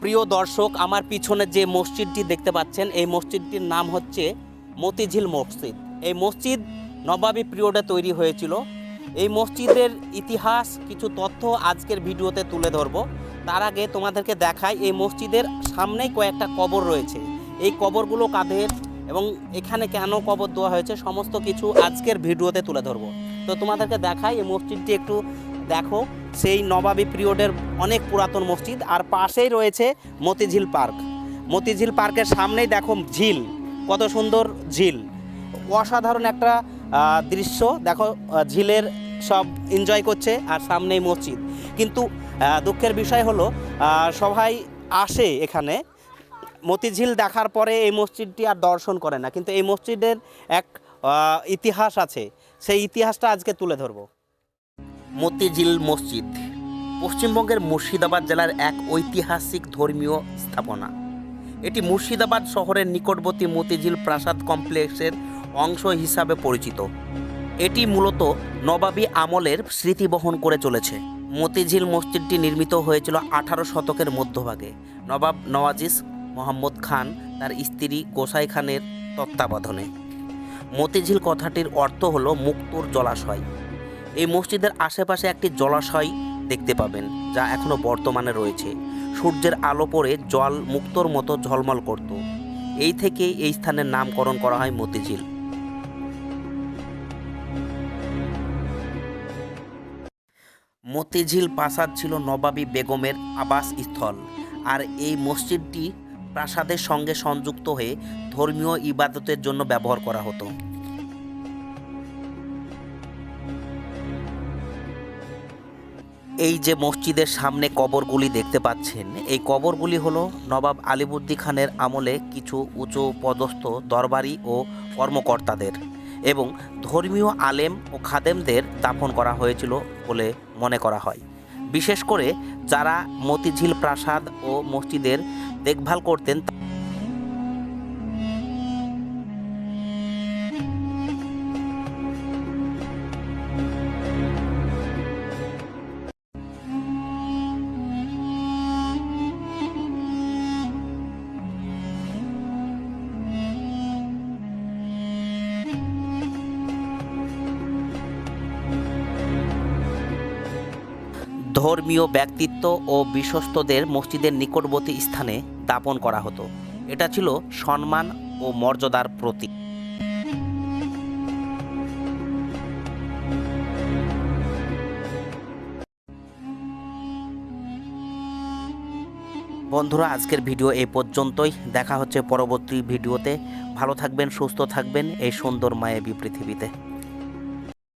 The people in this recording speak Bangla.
প্রিয় দর্শক, আমার পিছনে যে মসজিদটি দেখতে পাচ্ছেন, এই মসজিদটির নাম হচ্ছে মতিঝিল মসজিদ। এই মসজিদ নবাবী পিরিয়ডে তৈরি হয়েছিল। এই মসজিদের ইতিহাস, কিছু তথ্য আজকের ভিডিওতে তুলে ধরব। তার আগে তোমাদেরকে দেখাই, এই মসজিদের সামনেই কয়েকটা কবর রয়েছে। এই কবরগুলো কাদের এবং এখানে কেন কবর দেওয়া হয়েছে, সমস্ত কিছু আজকের ভিডিওতে তুলে ধরবো। তো তোমাদেরকে দেখাই, এই মসজিদটি একটু দেখো, সেই নবাবী পিরিয়ডের অনেক পুরাতন মসজিদ আর পাশেই রয়েছে মতিঝিল পার্ক। মতিঝিল পার্কের সামনেই দেখো ঝিল, কত সুন্দর ঝিল। অসাধারণ একটা দৃশ্য, দেখো ঝিলের সব এনজয় করছে আর সামনেই মসজিদ। কিন্তু দুঃখের বিষয় হলো সবাই আসে এখানে। মতিঝিল দেখার পরে এই মসজিদটি আর দর্শন করে না, কিন্তু এই মসজিদের এক ইতিহাস আছে। সেই ইতিহাসটা আজকে তুলে ধরবো। মতিঝিল মসজিদ, পশ্চিমবঙ্গের মুর্শিদাবাদ জেলার এক ঐতিহাসিক ধর্মীয় স্থাপনা। এটি মুর্শিদাবাদ শহরের নিকটবর্তী মতিঝিল প্রাসাদ কমপ্লেক্সের অংশ হিসাবে পরিচিত। এটি মূলত নবাবী আমলের স্মৃতি বহন করে চলেছে। মতিঝিল মসজিদটি নির্মিত হয়েছিল আঠারো শতকের মধ্যভাগে। নবাব নওয়াজিস মোহাম্মদ খান তার স্ত্রী গোসাই খানের তত্ত্বাবধানে। মতিঝিল কথাটির অর্থ হলো মুক্তোর জলাশয়। এই মসজিদের আশেপাশে একটি জলাশয় দেখতে পাবেন, যা এখনও বর্তমানে রয়েছে। সূর্যের আলো পড়ে জল মুক্তোর মতো ঝলমল করত। এই থেকে এই স্থানের নামকরণ করা হয় মতিঝিল। মতিঝিল প্রাসাদ ছিল নবাবী বেগমের আবাসস্থল আর এই মসজিদটি প্রাসাদের সঙ্গে সংযুক্ত হয়ে ধর্মীয় ইবাদতের জন্য ব্যবহার করা হতো। এই যে মসজিদের সামনে কবরগুলি দেখতে পাচ্ছেন, এই কবরগুলি হলো নবাব আলিবুদ্দি খানের আমলে কিছু উঁচু পদস্থ দরবারি ও কর্মকর্তাদের এবং ধর্মীয় আলেম ও খাদেমদের দাফন করা হয়েছিল বলে মনে করা হয়। বিশেষ করে যারা মতিঝিল প্রাসাদ ও মসজিদের দেখভাল করতেন ধর্মীয় ব্যক্তিত্ব ও বিশ্বস্তদের মসজিদের নিকটবর্তী স্থানে দাপন করা হতো। এটা ছিল সম্মান ও মর্যাদার প্রতীক। বন্ধুরা, আজকের ভিডিও এই পর্যন্তই। দেখা হচ্ছে পরবর্তী ভিডিওতে। ভালো থাকবেন, সুস্থ থাকবেন এই সুন্দর মায়াবী পৃথিবীতে।